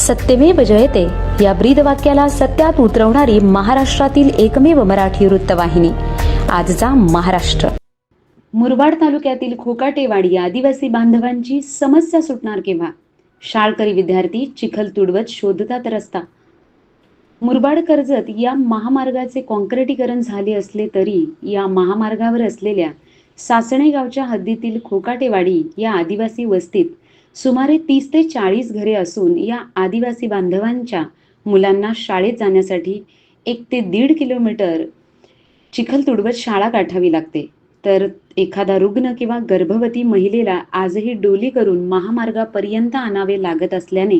सत्यमेव जयते. या ब्रीद वाक्याला सत्यात उतरवणारी महाराष्ट्रातील एकमेव मराठी वृत्तवाहिनी. आजचा महाराष्ट्र. मुरबाड तालुक्यातील खोकाटेवाडी आदिवासी बांधवांची समस्या सुटणार केव्हा? शाळकरी विद्यार्थी चिखल तुडवत शोधतात रस्ता. मुरबाड कर्जत या महामार्गाचे कॉन्क्रिटीकरण झाले असले तरी या महामार्गावर असलेल्या सासणे गावच्या हद्दीतील खोकाटेवाडी या आदिवासी वस्तीत सुमारे तीस ते चाळीस घरे असून या आदिवासी बांधवांच्या मुलांना शाळेत जाण्यासाठी एक ते दीड किलोमीटर चिखल तुडवत शाळा गाठावी लागते. तर एखादा रुग्ण किंवा गर्भवती महिलेला आजही डोली करून महामार्गापर्यंत आणावे लागत असल्याने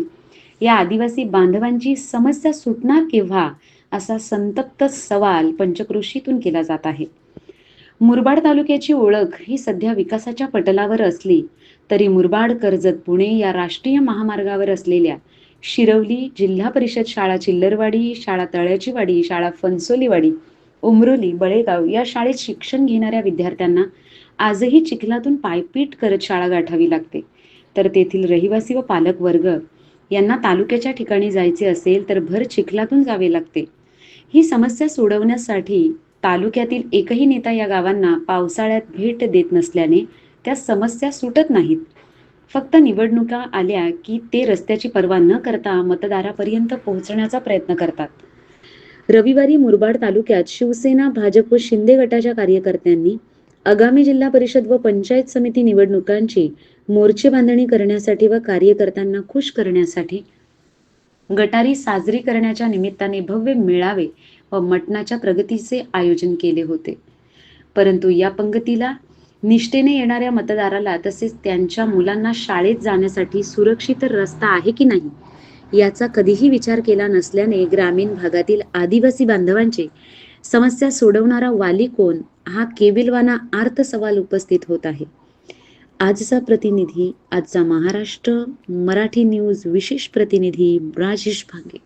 या आदिवासी बांधवांची समस्या सुटणार केव्हा असा संतप्त सवाल पंचकृषीतून केला जात आहे. मुरबाड तालुक्याची ओळख ही सध्या विकासाच्या पटलावर असली तरी मुरबाड कर्जत पुणे या राष्ट्रीय महामार्गावर असलेल्या शिरवली जिल्हा परिषद शाळा चिल्लरवाडी शाळा तळ्याची वाडी शाळा फनसोलीवाडी उमरोली बळेगाव या शाळेत शिक्षण घेणाऱ्या विद्यार्थ्यांना आजही चिखलातून पायपीट करत शाळा गाठावी लागते. तर तेथील रहिवासी व पालक वर्ग यांना तालुक्याच्या ठिकाणी जायचे असेल तर भर चिखलातून जावे लागते. ही समस्या सोडवण्यासाठी तालुक्यातील एकही नेता या गावांना पावसाळ्यात भेट देत नसल्याने त्या समस्या सुटत नाहीत. फक्त निवडणुका आल्या की ते रस्त्याची पर्वा न करता मतदारापर्यंत पोहोचण्याचा प्रयत्न करतात. रविवारी मुरबाड तालुक्यात शिवसेना भाजप व शिंदे गटाच्या कार्यकर्त्यांनी आगामी जिल्हा परिषद व पंचायत समिती निवडणुकांची मोर्चे बांधणी करण्यासाठी व कार्यकर्त्यांना खुश करण्यासाठी गटारी साजरी करण्याच्या निमित्ताने भव्य मेळावे व मटणाच्या प्रगतीचे आयोजन केले होते. परंतु या पंगतीला निष्ठेने येणाऱ्या मतदाराला तसेच त्यांच्या मुलांना शाळेत जाण्यासाठी सुरक्षित रस्ता आहे की नाही याचा कधीही विचार केला नसल्याने ग्रामीण भागातील आदिवासी बांधवांचे समस्या सोडवणारा वाली कोण हा केविलवाना आर्थ सवाल उपस्थित होत आहे. आजचा प्रतिनिधी आजचा महाराष्ट्र मराठी न्यूज विशेष प्रतिनिधी राजेश भांगे.